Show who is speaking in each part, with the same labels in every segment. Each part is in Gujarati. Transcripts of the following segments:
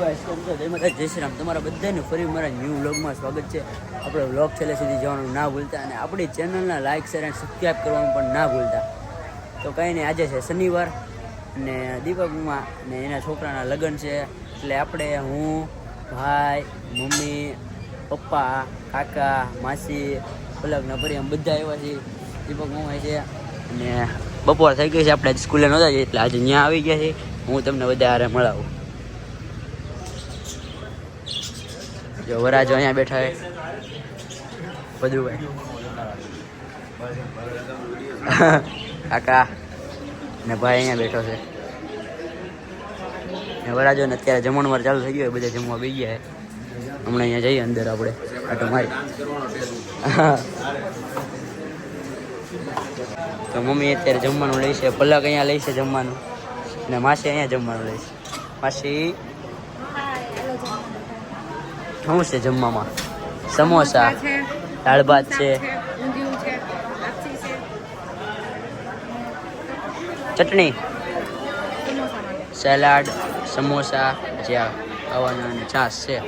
Speaker 1: ગાઈસ છો? જય શ્રી રામ તમારા બધાને ફરી મારા ન્યૂ વ્લોગમાં સ્વાગત છે. આપણે વ્લોગ છેલ્લે સુધી જવાનું ના ભૂલતા અને આપણી ચેનલના લાઇક શેર એન્ડ સબસ્ક્રાઈબ કરવાનું પણ ના ભૂલતા. તો કંઈ નહીં, આજે છે શનિવાર અને દીપકમાં ને એના છોકરાના લગ્ન છે. એટલે આપણે હું, ભાઈ, મમ્મી, પપ્પા, કાકા, માસી પલકના ભરી એમ બધા આવ્યા છીએ દીપક મમ્મી છે. અને બપોર થઈ ગઈ છે, આપણે સ્કૂલે નહોતા જઈએ, એટલે આજે ત્યાં આવી ગયા છે હું તમને બધા હારે મળાવું. જો વરાજો અહીંયા બેઠા છે. બધું કાકા ને ભાઈ અહીંયા બેઠો છે. ને વરાજો ને અત્યારે જમણવાર ચાલુ થઈ ગયો બધા જમવા બી ગયા હમણાં અહીંયા જઈએ અંદર આપણે. આટો મારી. તો મમ્મી અત્યારે જમવાનું લઈશે પલક અહીંયા લઈશે જમવાનું. ને માસી અહીંયા જમવાનું લઈશે માસી શું છે જમવામાં? સમોસા દાળ ભાત છે. ચટણી? સલાડ સમોસા જ્યાં ખાવાના અને છાશ છે.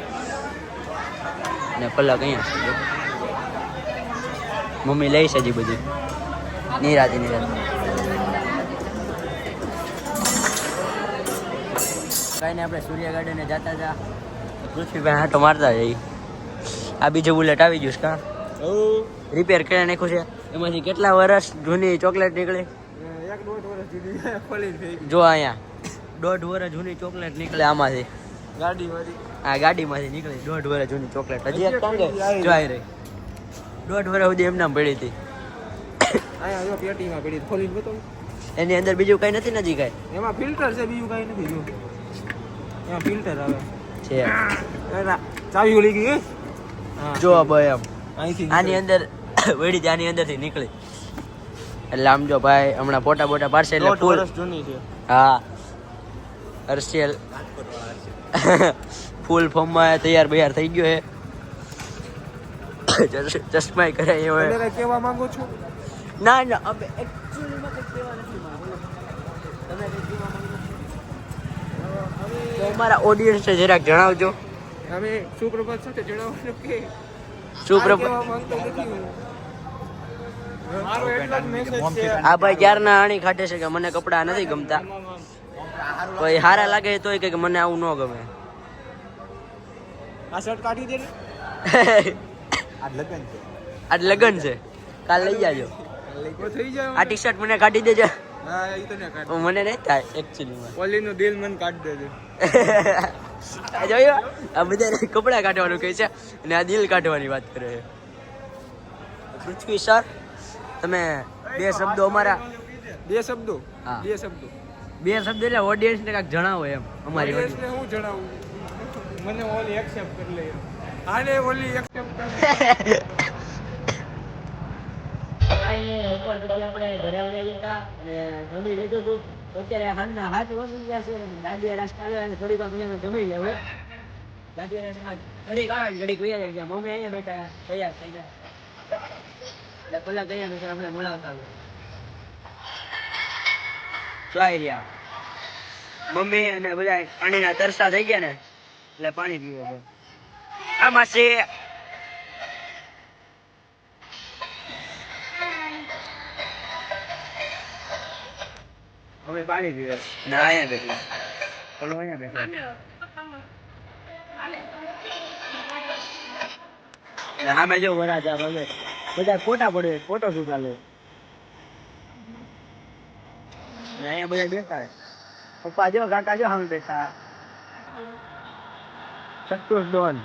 Speaker 1: ને પલક અહીંયા. મમ્મી લઈ છે હજી બધું. નિરાતી નિરાતી. કાંઈ આપણે સૂર્ય ગાર્ડને જતા હતા. પૃથ્વીભાઈ હાટો મારતા જઈ આ બીજું બુલેટ આવી ગયું કા? રિપેર કરી નાખ્યું છે. એમાંથી કેટલા વર્ષ જૂની ચોકલેટ નીકળી? જો અહીંયા. દોઢ વર્ષ જૂની ચોકલેટ નીકળે આમાંથી. આ ગાડીમાંથી નીકળી. દોઢ વર્ષ જૂની ચોકલેટ હજી એક ટાંગે જો આવી રહી. દોઢ વર્ષ સુધી એમને પડી હતી. એની અંદર બીજું કઈ નથી નથી કઈ?
Speaker 2: એમાં ફિલ્ટર છે બીજું કાંઈ નથી જો. એમાં ફિલ્ટર આવે.
Speaker 1: છે
Speaker 2: ચાવી ઓલી ગઈ
Speaker 1: જો ભાઈ એમ આની અંદર વળી આની અંદરથી નીકળી. એટલે આમ જો ભાઈ હમણાં પોટા બોટા પાડશે એટલે ફૂલ.
Speaker 2: જૂની છે.
Speaker 1: હા. અર્શિયલ ફૂલ ફોર્મમાં તૈયાર બૈયાર થઈ ગયો છે. ચશ્માય કરાય એવો.
Speaker 2: તમે કાંઈ કહેવા માંગો છું?
Speaker 1: ના ના અમે એકચ્યુઅલીમાં કંઈક કહેવા નથી માંગુ તમે કંઈક કહેવા માંગો તો અમારા ઓડિયન્સને જરાક જણાવજો.
Speaker 2: અમે સુપ્રભાત સાથે જણાવવાનું કે
Speaker 1: સુપ્રભાત.
Speaker 2: આ છે.
Speaker 1: આ ભાઈ ક્યારના આણી ખાટે છે કે મને કપડાં નથી ગમતા? કોઈ સારા લાગે તોય કે મને આવું ન ગમે.
Speaker 2: આ શર્ટ કાઢી દે ને.
Speaker 1: આ લગન છે. કાલ લઈ જાજો.
Speaker 2: ઓ થઈ જાય
Speaker 1: આ ટી શર્ટ મને કાઢી દેજો. મને નહીં થાય એકચ્યુઅલીમાં
Speaker 2: ઓલીનું દિલ મને કાઢી દેજો.
Speaker 1: જોયું આ બધા કપડા કાઢવાનું કહે છે અને આ દિલ કાઢવાની વાત કરે છે. પૃથ્વી સર તમે બે શબ્દો અમારા
Speaker 2: બે શબ્દો?
Speaker 1: હા.
Speaker 2: બે શબ્દો.
Speaker 1: બે શબ્દ એટલે ઓડિયન્સ ને કાંઈક જણાવો એમ અમારી audience.
Speaker 2: ઓડિયન્સને હું જણાવું? મને ઓલી એક્સેપ્ટ કરી લે આને ઓલી એક્સેપ્ટ કરી
Speaker 1: અત્યારે હાલના હાથ વસી ગયા છે નાસ્તા આવ્યા થોડીક વાર જમી ગયા હવે. નાસ્તા ઘડીક આવે ઘડીક વયા જાય મમ્મી અહીંયા બેઠા તૈયાર થઈ ગયા. એટલે પેલા તૈયાર બેઠા આપણે આવ્યા. રહ્યા. મમ્મી અને બધા પાણીના તરસા થઈ ગયા ને, એટલે પાણી પીવે છે. આ માસી હવે પાણી પીવે ના અહીંયા બેઠા. પેલો અહીંયા બેઠો. સામે જો વરાજા હવે બધા. ફોટા પડે ફોટો શું ચાલે અહીંયા બધા બેઠા પપ્પા જો કાકા જો સામે બેઠા. સંતોષ ડોન.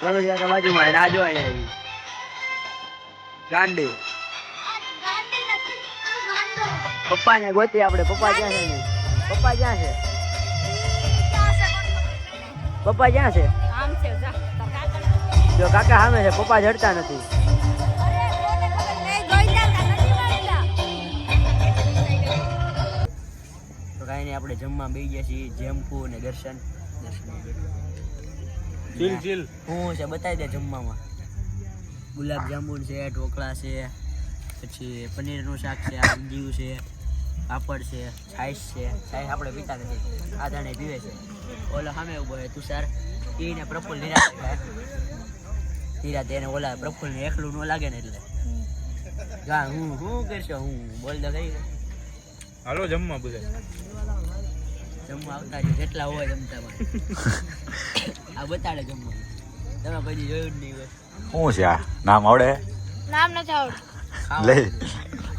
Speaker 1: પ્રવેશ બાજુમાં અને આ જો અહીંયા આવી. ગાંડી. પપ્પા ને ગોતી આપણે. પપ્પા ક્યાં છે? પપ્પા ક્યાં છે? પપ્પા ક્યાં છે?
Speaker 3: જા કાકા
Speaker 1: સામે છે. પપ્પા જડતા નથી.
Speaker 3: તા
Speaker 1: કાંઈ નહીં આપણે જમવા બેસી ગયા છીએ. જેમ્પુ અને દર્શન. દર્શન શું છે બતાવી દે જમવામાં. ગુલાબ જાંબુ છે ઢોકળા છે પછી પનીરનું શાક છે આ ઊંધિયું છે. પાપડ છે છાશ છે છાશ આપણે પીતા નથી. આ દાણે પીવે છે. ઓલો સામે ઊભો હોય તુષાર. એને પ્રફુલ નિરાશ નિરાતે એને ઓલા પ્રફુલ ને એકલું ન લાગે ને એટલે. ગા હું હું કરશો? હું બોલ તો કઈ
Speaker 2: હાલો જમવા બધા.
Speaker 1: જમવા આવતા છે જેટલા હોય જમતા આ બતાડે જમવા. તમે કોઈ જોયું જ નહીં હોય.
Speaker 4: શું છે આ? નામ આવડે?
Speaker 3: નામ નથી આવડતું.
Speaker 4: લે.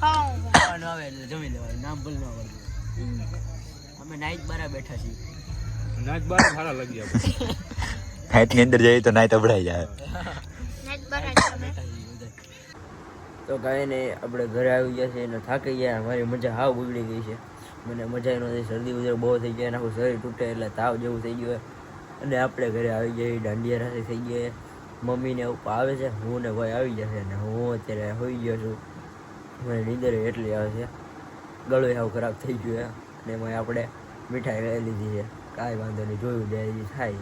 Speaker 3: ખાવાનું
Speaker 1: ખાવાનું આવે એટલે જમી લેવાય નામ ભૂલ ન આવડતું અમે નાઈટ બારા બેઠા છીએ.
Speaker 2: નાઈટ બાર સારા લાગી આપણે
Speaker 4: નાઇટની અંદર જઈએ તો નાઈટ અબડાઈ જાય.
Speaker 1: છીએ. તો કાંઈ નહીં આપણે ઘરે આવી ગયા છે અને થાકી ગયા. મારી મજા હાવ બગડી ગઈ છે. મને મજા નથી શરદી ઉધર બહુ થઈ ગયા આખું શરીર તૂટે એટલે તાવ જેવું થઈ ગયું અને આપણે ઘરે આવી ગયા દાંડિયા રાતે થઈ ગયા મમ્મીને ઉપર આવે છે હું ને ભાઈ આવી જશે અને હું અત્યારે હોઈ ગયો છું. મને નીંદર એટલી આવે છે. ગળું હાવ ખરાબ થઈ ગયું છે અને એમાં આપણે મીઠાઈ લઈ લીધી છે. કાંઈ વાંધો નહીં, જોયું હજી થાય.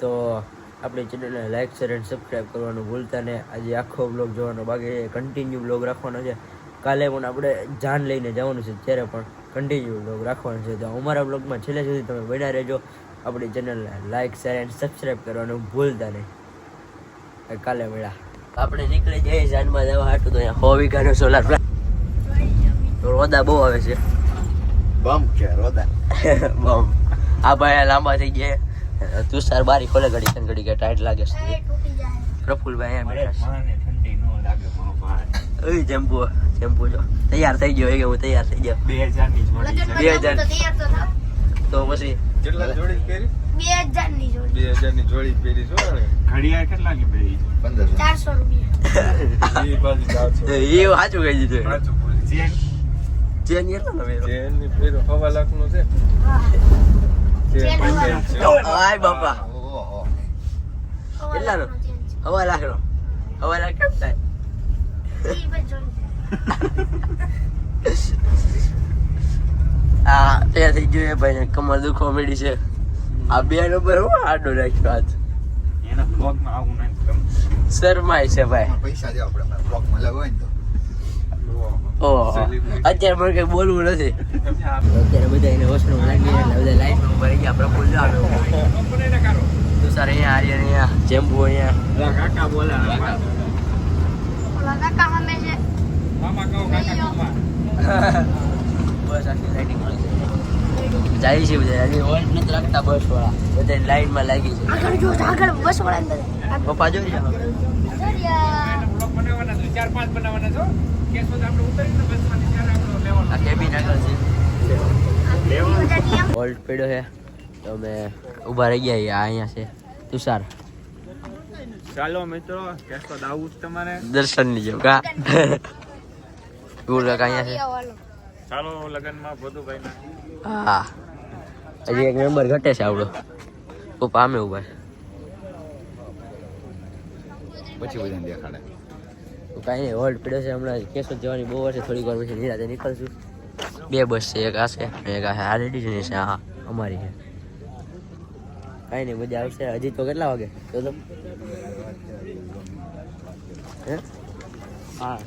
Speaker 1: તો આપણી ચેનલને લાઈક શેર એન્ડ સબસ્ક્રાઈબ કરવાનું ભૂલતા ને. આજે આખો બ્લોગ જોવાનો બાકી કન્ટિન્યુ બ્લોગ રાખવાનો છે. કાલે પણ આપણે જાન લઈને જવાનું છે ત્યારે પણ કન્ટિન્યુ બ્લોગ રાખવાનો છે. તો અમારા બ્લોગમાં છેલ્લે સુધી તમે બન્યા રહેજો. આપણી ચેનલને લાઈક શેર એન્ડ સબસ્ક્રાઈબ કરવાનું ભૂલતા નહીં. કાલે મળ્યા. આપણે નીકળી જઈએ જાનમાં જવા હાટું તો અહીંયા સો વીઘાનો સોલાર પ્લાન્ટ તો રોદા બહુ આવે છે.
Speaker 4: બમ છે રોદા.
Speaker 1: બમ. આ ભાઈ લાંબા થઈ ગયા. તુષાર બારી ખોલે ઘડી છે ઘડી કે ટાઈટ લાગે છે. પ્રફુલભાઈ એમ બેઠા છે ચેમ્પુ ચેમ્પુ જો. તૈયાર થઈ ગયો કે હું તૈયાર થઈ ગયો.
Speaker 4: બે હજાર
Speaker 1: બે હજાર.
Speaker 3: તો તૈયાર તો થાવ.
Speaker 1: તો પછી
Speaker 2: કેટલા જોડી પહેરી?
Speaker 3: બે હજારની જોડી.
Speaker 2: બે હજારની જોડી પહેરી છો
Speaker 4: ઘડિયાળ કેટલા ની પડી પંદર
Speaker 3: ચારસો રૂપિયા.
Speaker 2: એ બાજુ ચારસો.
Speaker 1: એ સાચું કહી દીધું
Speaker 2: સાચું
Speaker 4: ચેન.
Speaker 1: ચેન કેટલો નો
Speaker 2: ચેનની પહેરો. હવા લાખનું છે. ચેન
Speaker 1: આય બાપા.
Speaker 4: ઓહો
Speaker 1: કેટલાનો? સવા. લાખ નો હવા લાખ કેમ થાય. આ તૈયાર થઈ ગયો એ ભાઈ કમર દુખવા કોમેડી છે. આ બે નંબર હું આડો રાખ્યો
Speaker 4: એના આવું નહીં
Speaker 1: શરમાય છે ભાઈ.
Speaker 4: પૈસા દે આપણે બ્લોગમાં લગાવે ને તો.
Speaker 1: ઓહો. અત્યારે મને કઈ બોલવું નથી. અત્યારે બધા એને વોશરૂમ લાગી એટલે બધા લાઈનમાં ઊભા રહી ગયા પ્રફુલ જો આવે તુષાર અહીંયા આર્યન અહીંયા જેમ્બુ અહીંયા.
Speaker 2: કાકા બોલા
Speaker 3: ઓલા કાકા સામે છે.
Speaker 2: મામા કહો કાકા કુમાર
Speaker 1: બસ આખી લાઇટિંગ જાય છે બધા. આજે ઓલ્ટ નથી રાખતા બસ વાળા. બધા લાઈનમાં લાગી છે.
Speaker 3: આગળ જો આગળ બસ વાળા અંદર.
Speaker 1: પપ્પા
Speaker 2: જો ચાર પાંચ બનાવવાના છો કેસો આપણે ઉતરીને બસમાંથી ત્યારે આપણો લેવાનો
Speaker 1: આ કેબિન આગળ છે.
Speaker 3: આમ
Speaker 1: પડ્યો છે. તો અમે ઊભા રહી ગયા આ અહીંયા છે. તુષાર.
Speaker 2: ચાલો મિત્રો કેસો આવું જ તમારે.
Speaker 1: દર્શનની જેવું કા? એવું અહીંયા છે.
Speaker 2: ચાલો લગનમાં બધું ભાઈ
Speaker 1: હા. હજી એક મેમ્બર ઘટે છે આવડો પપ્પા પામે ઊભા છે
Speaker 4: પછી બધાને દેખાડે.
Speaker 1: તો કાંઈ નહીં હોલ્ડ પડ્યો છે હમણાં. કેશોદ જવાની બહુ વર્ષે થોડી થોડીક વાર પછી નિરાતે નીકળશું. બે બસ છે એક આ છે એક આ છે. આ લેડીઝની છે હા અમારી છે. કાંઈ નહીં મજા આવશે. હજી તો કેટલા વાગે? તો તો હે?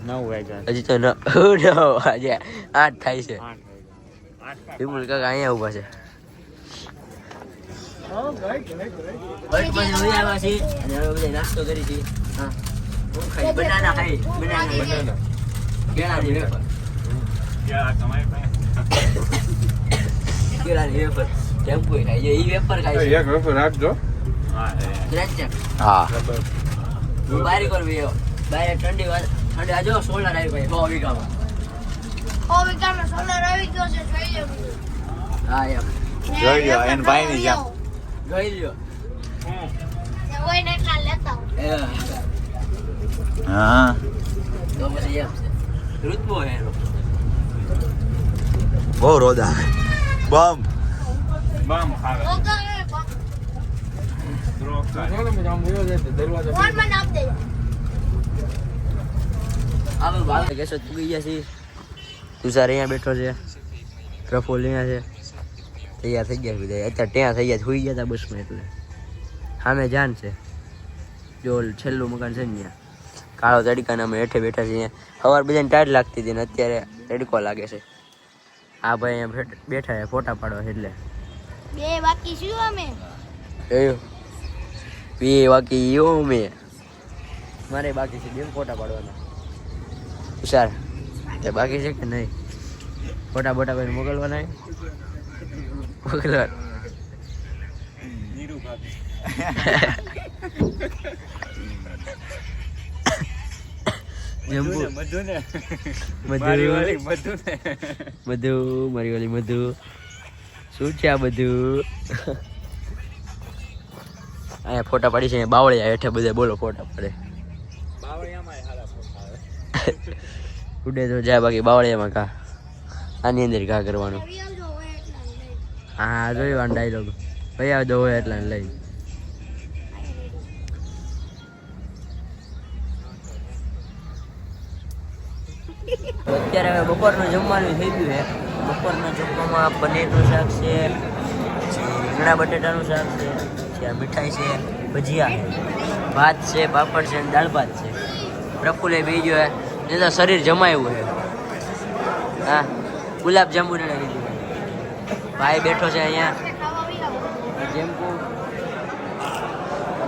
Speaker 2: નવ વાગ્યા.
Speaker 1: હજી તો ન આજે આઠ થાય છે. વિપુલ કાકા અહીંયા ઊભા છે બસ પછી વહી આવ્યા છીએ અને હવે બધા નાસ્તો કરી ખાઈ બનાના ખાઈ બનાના બનાના કેળાની વેફર કેળાની વેફર ટેમ્પો ખાઈ છે ઈ વેફર ખાય
Speaker 2: એક વખત રાખજો
Speaker 4: હા
Speaker 1: બારી કર ગયો બારે ઠંડી વાત ઠંડી આજો સોલર આવી ભાઈ બહુ વીઘામાં
Speaker 3: ઓ વિકામાં સોલર આવી ગયો છે જોઈ લો
Speaker 1: હા એમ
Speaker 4: જોઈ લો, એન ભાઈની જેમ.
Speaker 1: જોઈ
Speaker 3: ને આવો.
Speaker 1: એ.
Speaker 4: હા.
Speaker 1: તો પછી એમ છે. ઋતુઓ હે
Speaker 4: બહુ રોદા બમ.
Speaker 2: બમ ખાવે
Speaker 3: તો
Speaker 1: આવે તુષાર અહીંયા બેઠો છે. પ્રફુલ અહીંયા છે. તૈયાર થઈ ગયા બધા અત્યારે ત્યાં થઈ ગયા સુઈ ગયા હતા બસમાં એટલે. સામે જાન છે. જો છેલ્લું મકાન છે ને ત્યાં. કાળો તડકાને અમે હેઠે બેઠા છીએ સવાર બધાને ટાઈટ લાગતી હતી ને અત્યારે તડકો લાગે છે. આ ભાઈ અહીંયા બેઠા છે ફોટા પાડવા એટલે.
Speaker 3: બે બાકી શું અમે?
Speaker 1: એ બાકી યો અમે. મારે બાકી છે બે ફોટા પાડવાના. હુશાર તે બાકી છે કે નહીં? ફોટા બોટા કરીને મોકલવાના મોકલવા જમ્બુ
Speaker 2: મધુ ને
Speaker 1: મધુ
Speaker 2: મધુ ને
Speaker 1: મધુ મારી વાલી મધુ શું છે આ બધું અહીંયા ફોટા પાડી છે બાવળિયા હેઠે બધે બોલો ફોટા પડે ઉડે તો જાય બાકી બાવળિયામાં કા આની અંદર ઘા કરવાનું
Speaker 3: આવી આવજો હોય એટલા લઈ
Speaker 1: હા જોઈ વાન ડાયલોગ ભાઈ, આ હોય એટલે લઈ. અત્યારે હવે બપોરનું જમવાનું થઈ ગયું છે. બપોરના જમવામાં પનીરનું શાક છે રીંગણા બટેટાનું શાક છે આ મીઠાઈ છે, ભજીયા છે ભાત છે, પાપડ છે દાળ ભાત છે. પ્રફુલ્લે બીજો એ શરીર જમાયું છે હા, ગુલાબ જાંબુ ને કીધું ભાઈ બેઠો છે અહીંયા. જેમ કો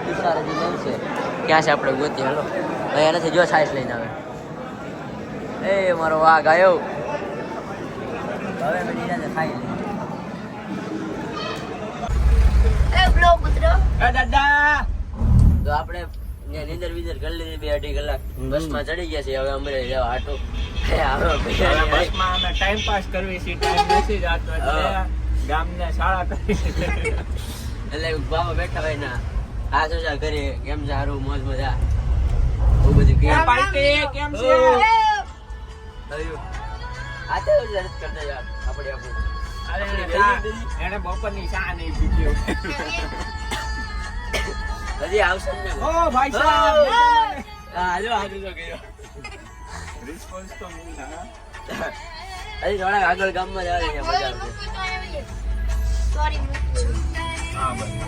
Speaker 1: તુષાર હજી નહીં છે. ક્યાં છે આપણે ગોતી? હાલો. ભાઈ એનાથી જો છાશ લઈને આવે. એ મારો વાઘ આવ્યો હવે મેં નીરાતે ખાઈ
Speaker 2: દાદા!
Speaker 1: તો આપણે નીંદર વિંદર કરી લીધી બે અઢી કલાક. બસમાં ચડી ગયા છે હવે અમરે જવા આટો
Speaker 2: બસમાં અમે ટાઈમ પાસ કરવી છે ટાઈમ નથી જાતો એટલે. ગામને શાળા કરી
Speaker 1: એટલે બાબા બેઠા હોય ના સોશા કરીએ કેમ સારું મોજ મજા. બહુ બધું
Speaker 2: કેમ? પાર્ટી? કેમ છે?
Speaker 1: આ તો જ કરતા યાર આપણે આપણે
Speaker 2: એને બપોરની ચા નહીં પીધી
Speaker 1: હજી આવશે ને?
Speaker 2: ઓ ભાઈ સાહેબ
Speaker 1: હા. જો ગયો.
Speaker 2: તો
Speaker 1: હજી થોડાક આગળ ગામમાં જવા દઈએ મજા આવશે
Speaker 3: સોરી
Speaker 2: હા ભાઈ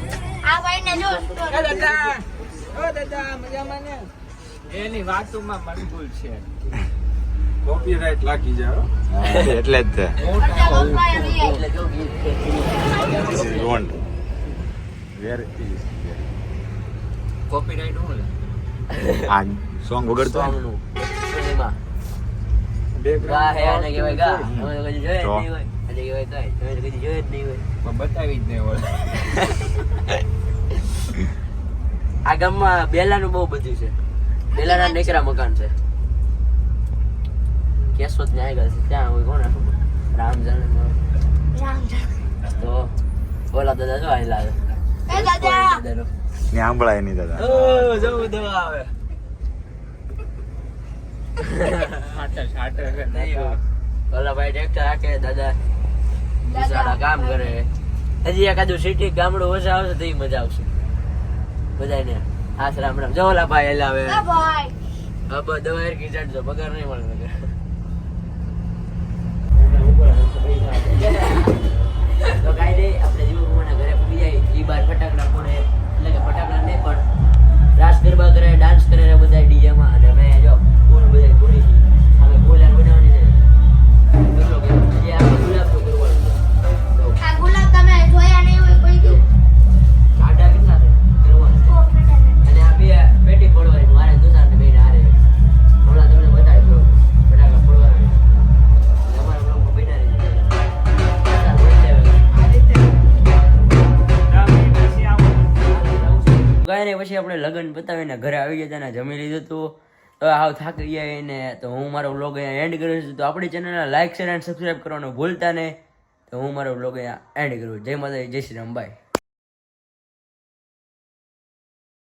Speaker 3: આ ભાઈને જો
Speaker 2: દાદા ઓ દાદા મજામાં ને? એની વાતોમાં મશગુલ છે.
Speaker 5: કોપીરાઇટ લાગી જાય
Speaker 4: એટલે જ તે
Speaker 3: આવી.
Speaker 1: એટલે કેવું ગીત છે.
Speaker 4: This?
Speaker 2: બતાવી જ નહીં
Speaker 1: આ ગામમાં બેલાનું બહુ બધું છે. બેલાના નેકરા મકાન છે. કેશોદ ને આગળ છે? ત્યાં હોય કોને રામ જાણે. તો ઓલા દાદા જો આયેલા
Speaker 3: દાદા!
Speaker 4: ને સાંભળાય નહીં દાદા.
Speaker 1: જવું દવા આવે. નહીં. ટ્રેક્ટર હાકે દાદા બિચારા કામ કરે. હજી એકાદું સિટી ગામડું ઓછા આવશે તો મજા આવશે. બધાને હાથ રામ રામ. જો ઓલા ભાઈ. હલાવે
Speaker 3: એ
Speaker 1: દવા હેરકી ચડજો પગાર નહીં મળે પછી આપણે લગ્ન પતાવીને ઘરે આવી ગયા હતા જમી લીધું હતું. તો આવ થાકી ગયા એને. તો હું મારો વ્લોગ અહીંયા એન્ડ કરું છું. તો આપણી ચેનલને લાઇક શેર એન્ડ સબસ્ક્રાઈબ કરવાનું ભૂલતા નહીં. તો હું મારો વ્લોગ અહીંયા એન્ડ કરું. જય માતા જય શ્રી રામ. બાય